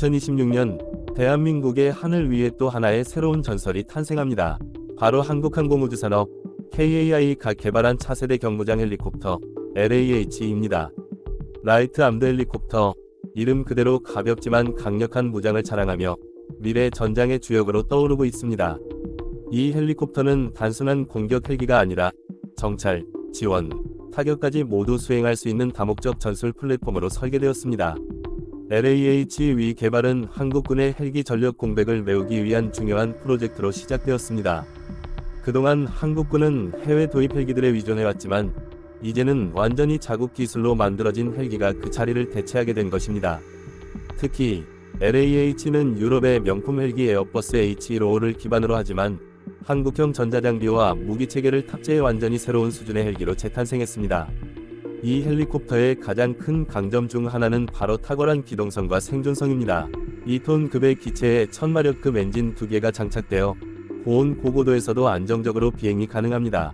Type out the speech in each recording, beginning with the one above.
2026년 대한민국의 하늘 위에 또 하나의 새로운 전설이 탄생합니다. 바로 한국항공우주산업 KAI가 개발한 차세대 경무장 헬리콥터 LAH입니다. 라이트 암드 헬리콥터 이름 그대로 가볍지만 강력한 무장을 자랑하며 미래 전장의 주역으로 떠오르고 있습니다. 이 헬리콥터는 단순한 공격 헬기가 아니라 정찰, 지원, 타격까지 모두 수행할 수 있는 다목적 전술 플랫폼으로 설계되었습니다. LAH-위 개발은 한국군의 헬기 전력 공백을 메우기 위한 중요한 프로젝트로 시작되었습니다. 그동안 한국군은 해외 도입 헬기들에 위존해왔지만 이제는 완전히 자국 기술로 만들어진 헬기가 그 자리를 대체하게 된 것입니다. 특히 LAH는 유럽의 명품 헬기 에어버스 H155를 기반으로 하지만 한국형 전자장비와 무기체계를 탑재해 완전히 새로운 수준의 헬기로 재탄생했습니다. 이 헬리콥터의 가장 큰 강점 중 하나는 바로 탁월한 기동성과 생존성입니다. 2톤급의 기체에 1000마력급 엔진 2개가 장착되어 고온 고고도에서도 안정적으로 비행이 가능합니다.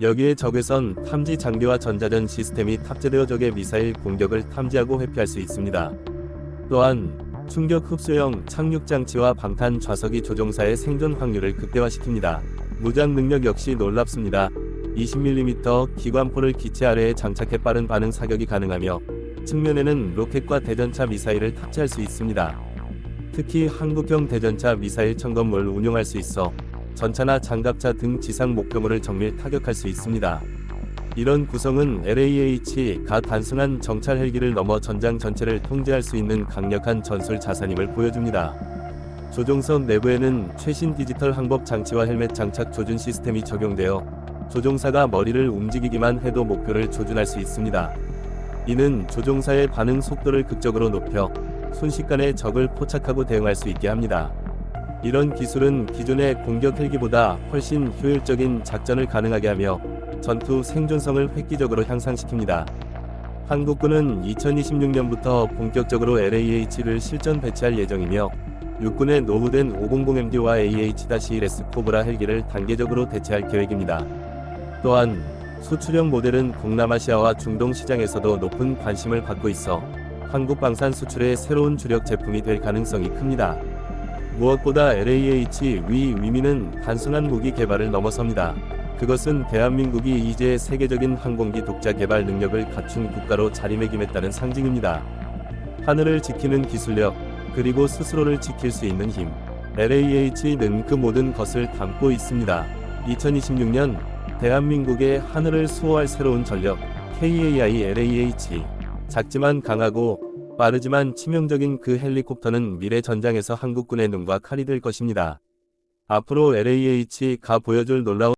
여기에 적외선 탐지 장비와 전자전 시스템이 탑재되어 적의 미사일 공격을 탐지하고 회피할 수 있습니다. 또한 충격 흡수형 착륙 장치와 방탄 좌석이 조종사의 생존 확률을 극대화시킵니다. 무장 능력 역시 놀랍습니다. 20mm 기관포를 기체 아래에 장착해 빠른 반응 사격이 가능하며 측면에는 로켓과 대전차 미사일을 탑재할 수 있습니다. 특히 한국형 대전차 미사일 청검을 운용할 수 있어 전차나 장갑차 등 지상 목표물을 정밀 타격할 수 있습니다. 이런 구성은 LAH가 단순한 정찰 헬기를 넘어 전장 전체를 통제할 수 있는 강력한 전술 자산임을 보여줍니다. 조종석 내부에는 최신 디지털 항법 장치와 헬멧 장착 조준 시스템이 적용되어 조종사가 머리를 움직이기만 해도 목표를 조준할 수 있습니다. 이는 조종사의 반응 속도를 극적으로 높여 순식간에 적을 포착하고 대응할 수 있게 합니다. 이런 기술은 기존의 공격 헬기보다 훨씬 효율적인 작전을 가능하게 하며 전투 생존성을 획기적으로 향상시킵니다. 한국군은 2026년부터 본격적으로 LAH를 실전 배치할 예정이며 육군의 노후된 500MD와 AH-1S 코브라 헬기를 단계적으로 대체할 계획입니다. 또한 수출형 모델은 동남아시아와 중동 시장에서도 높은 관심을 받고 있어 한국 방산 수출의 새로운 주력 제품이 될 가능성이 큽니다. 무엇보다 LAH 위 위미는 단순한 무기 개발을 넘어섭니다. 그것은 대한민국이 이제 세계적인 항공기 독자 개발 능력을 갖춘 국가로 자리매김했다는 상징입니다. 하늘을 지키는 기술력, 그리고 스스로를 지킬 수 있는 힘. LAH는 그 모든 것을 담고 있습니다. 2026년 대한민국의 하늘을 수호할 새로운 전력 KAI LAH 작지만 강하고 빠르지만 치명적인 그 헬리콥터는 미래 전장에서 한국군의 눈과 칼이 될 것입니다. 앞으로 LAH가 보여줄 놀라운